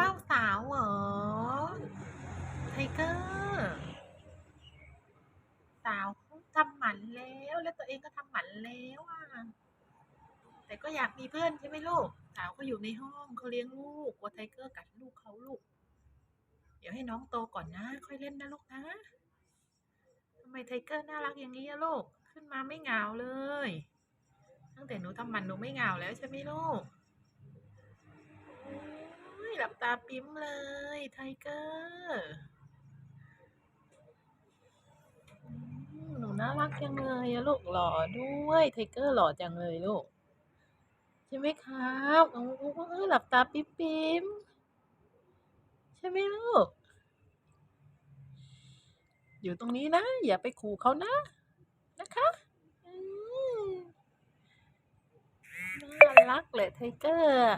เฝ้าสาวเหรอ ไทเกอร์สาวเขาทำหมันแล้ว แล้วตัวเองก็ทำหมันแล้วอะ แต่ก็อยากมีเพื่อนใช่ไหมลูก สาวก็อยู่ในห้องเขาเลี้ยงลูกกลัวไทเกอร์กัดลูกเขาลูก เดี๋ยวให้น้องโตก่อนนะ ค่อยเล่นนะลูกนะทำไมไทเกอร์น่ารักอย่างนี้อะลูก ขึ้นมาไม่เหงาเลย ตั้งแต่หนูทำหมันหนูไม่เหงาแล้วใช่ไหมลูกาปิ๊มเลยไทเกอร์หนูน่ารักจังเลยลูกหล่อด้วยไทเกอร์หล่อจังเลยลูก ใช่ไหมครับโอ้หลับตาปิ๊มปิ๊มใช่ไหมลูก อยู่ตรงนี้นะ อย่าไปขู่เขานะ นะคะน่ารักเลยไทเกอร์